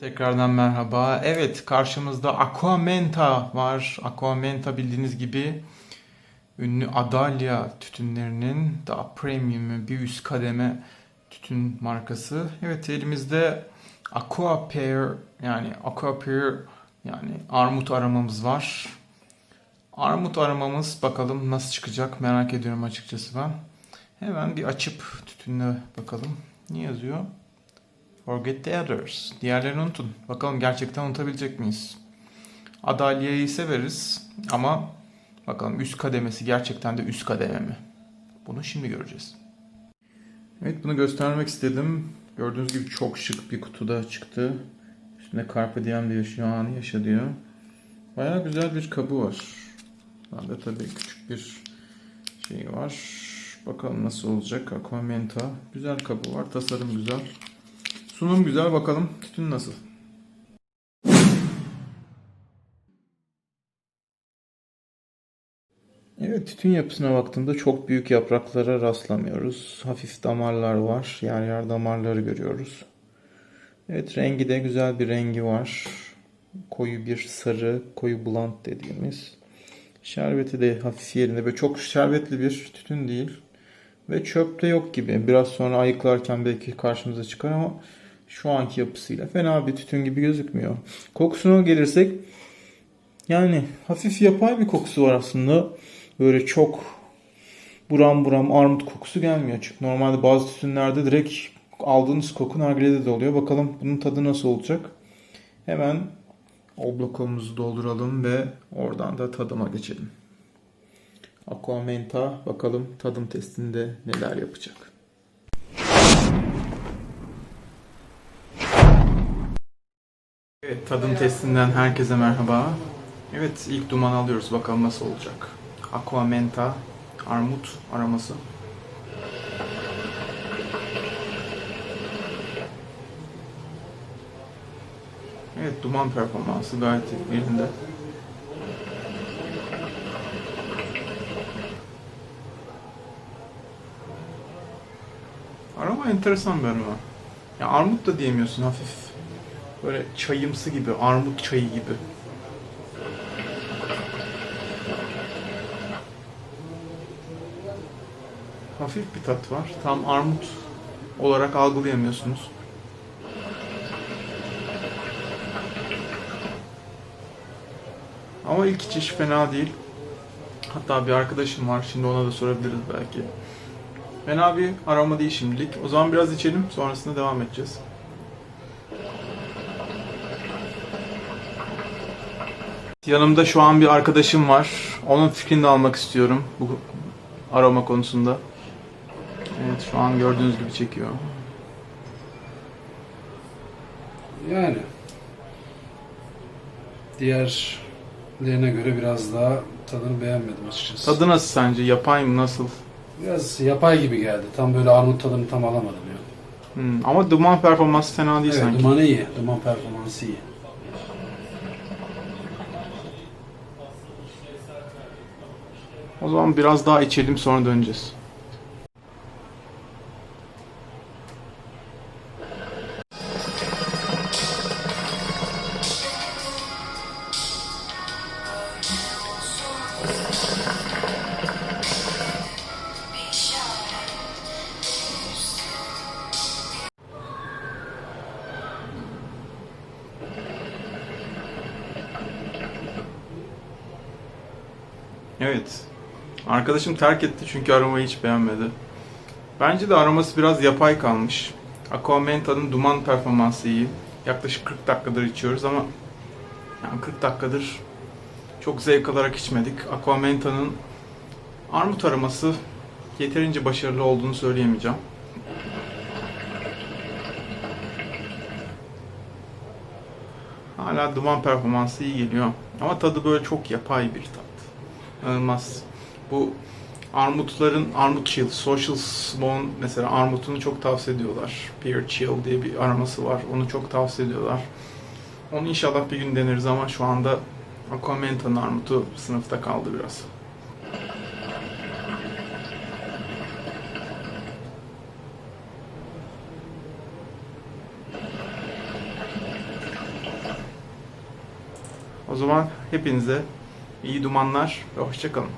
Tekrardan merhaba. Evet, karşımızda Aquamenta var. Aquamenta bildiğiniz gibi ünlü Adalia tütünlerinin daha premium bir üst kademe tütün markası. Evet, elimizde Aqua Pear yani Aqua Pear yani armut aramamız var. Armut aramamız bakalım nasıl çıkacak merak ediyorum açıkçası ben. Hemen bir açıp tütünle bakalım. Ne yazıyor? Forget the others. Diğerlerini unutun. Bakalım gerçekten unutabilecek miyiz? Adaliye'yi severiz ama bakalım üst kademesi gerçekten de üst kademe mi? Bunu şimdi göreceğiz. Evet bunu göstermek istedim. Gördüğünüz gibi çok şık bir kutuda çıktı. Üstünde Carpe Diem diyor şu an yaşa diyor. Baya güzel bir kabı var. Bende tabii küçük bir şey var. Bakalım nasıl olacak. Aquamenta. Güzel kabı var. Tasarım güzel. Sunum güzel bakalım tütün nasıl? Evet tütün yapısına baktığımda çok büyük yapraklara rastlamıyoruz. Hafif damarlar var. Yer yer damarları görüyoruz. Evet rengi de güzel bir rengi var. Koyu bir sarı, koyu blunt dediğimiz. Şerbeti de hafif yerinde ve çok şerbetli bir tütün değil. Ve çöpte yok gibi. Biraz sonra ayıklarken belki karşımıza çıkar ama şu anki yapısıyla fena bir tütün gibi gözükmüyor. Kokusuna gelirsek yani hafif yapay bir kokusu var aslında. Böyle çok buram buram armut kokusu gelmiyor. Çünkü normalde bazı tütünlerde direkt aldığınız koku nargilede de oluyor. Bakalım bunun tadı nasıl olacak. Hemen oblakomuzu dolduralım ve oradan da tadıma geçelim. Aquamenta bakalım tadım testinde neler yapacak. Tadım testinden herkese merhaba. Evet, ilk duman alıyoruz. Bakalım nasıl olacak. Aquamenta, armut aroması. Evet, duman performansı gayet yerinde. Aroma enteresan bir aroma. Ya armut da diyemiyorsun hafif. Böyle çayımsı gibi, armut çayı gibi. Hafif bir tat var. Tam armut olarak algılayamıyorsunuz. Ama ilk içiş fena değil. Hatta bir arkadaşım var. Şimdi ona da sorabiliriz belki. Fena bir aroma değil şimdilik. O zaman biraz içelim. Sonrasında devam edeceğiz. Yanımda şu an bir arkadaşım var. Onun fikrini de almak istiyorum bu aroma konusunda. Evet şu an gördüğünüz gibi çekiyor. Yani diğerlerine göre biraz daha tadını beğenmedim açıkçası. Tadı nasıl sence? Yapay mı? Nasıl? Biraz yapay gibi geldi. Tam böyle armut tadını tam alamadım ya. Hmm, ama duman performansı fena değil Evet, sanki. dumanı iyi. Duman performansı iyi. O zaman biraz daha içelim sonra döneceğiz. Evet. Arkadaşım terk etti çünkü aromayı hiç beğenmedi. Bence de aroması biraz yapay kalmış. Aquamenta'nın duman performansı iyi. Yaklaşık 40 dakikadır içiyoruz ama yani 40 dakikadır çok zevk alarak içmedik. Aquamenta'nın armut aroması yeterince başarılı olduğunu söyleyemeyeceğim. Hala duman performansı iyi geliyor. Ama tadı böyle çok yapay bir tat. İnanılmaz. Bu armutların Armut Chill, Social Smoke'un mesela armutunu çok tavsiye ediyorlar. Pear Chill diye bir aroması var. Onu çok tavsiye ediyorlar. Onu inşallah bir gün deneriz ama şu anda Aquamenta'nın armutu sınıfta kaldı biraz. zaman hepinize iyi dumanlar ve hoşçakalın.